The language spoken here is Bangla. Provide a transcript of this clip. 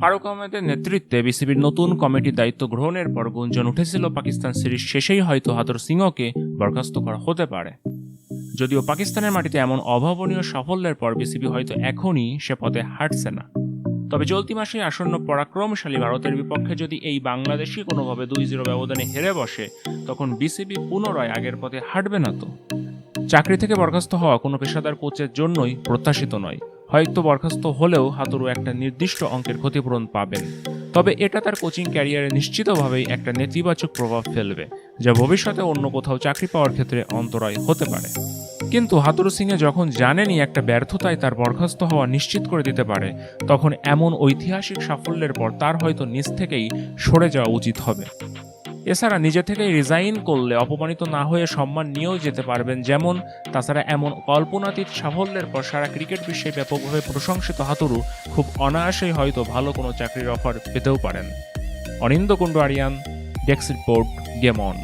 ফারুক আহমেদের নেতৃত্বে বিসিবির নতুন কমিটির দায়িত্ব গ্রহণের পর গুঞ্জন উঠেছিল পাকিস্তান সিরিজ শেষেই হয়তো হাতুর সিংহকে বরখাস্ত করা হতে পারে। যদিও পাকিস্তানের মাটিতে এমন অভাবনীয় সাফল্যের পর বিসিবি হয়তো এখনই সে পথে হাঁটছে না। তবে চলতি মাসে আসন্ন পরাক্রমশালী ভারতের বিপক্ষে যদি এই বাংলাদেশি কোনোভাবে দুই জিরো ব্যবধানে হেরে বসে, তখন বিসিবি পুনরায় আগের পথে হাঁটবে না তো। চাকরি থেকে বরখাস্ত হওয়া কোনো পেশাদার কোচের জন্যই প্রত্যাশিত নয়। হয়তো বরখাস্ত হলেও হাতুরু একটা নির্দিষ্ট অঙ্কের ক্ষতিপূরণ পাবেন। তবে এটা তার কোচিং ক্যারিয়ারে নিশ্চিতভাবেই একটা নেতিবাচক প্রভাব ফেলবে, যা ভবিষ্যতে অন্য কোথাও চাকরি পাওয়ার ক্ষেত্রে অন্তরায় হতে পারে। কিন্তু হাতুরু সিংয়ে যখন জানেনই একটা ব্যর্থতায় তার বরখাস্ত হওয়া নিশ্চিত করে দিতে পারে, তখন এমন ঐতিহাসিক সাফল্যের পর তার হয়তো নিজ থেকেই সরে যাওয়া উচিত হবে। এছাড়া নিজে থেকে রিজাইন করলে, অপমানিত না হয়ে সম্মান নিয়েও যেতে পারবেন। যেমন, তাছাড়া এমন কল্পনাতীত সাফল্যের পর সারা ক্রিকেট বিশ্বে ব্যাপকভাবে প্রশংসিত হাতুরু খুব অনায়াসেই হয়তো ভালো কোনো চাকরির অফার পেতেও পারেন। অনিন্দ কুণ্ডু, আরিয়ান ডেক্স রিপোর্ট গেম অন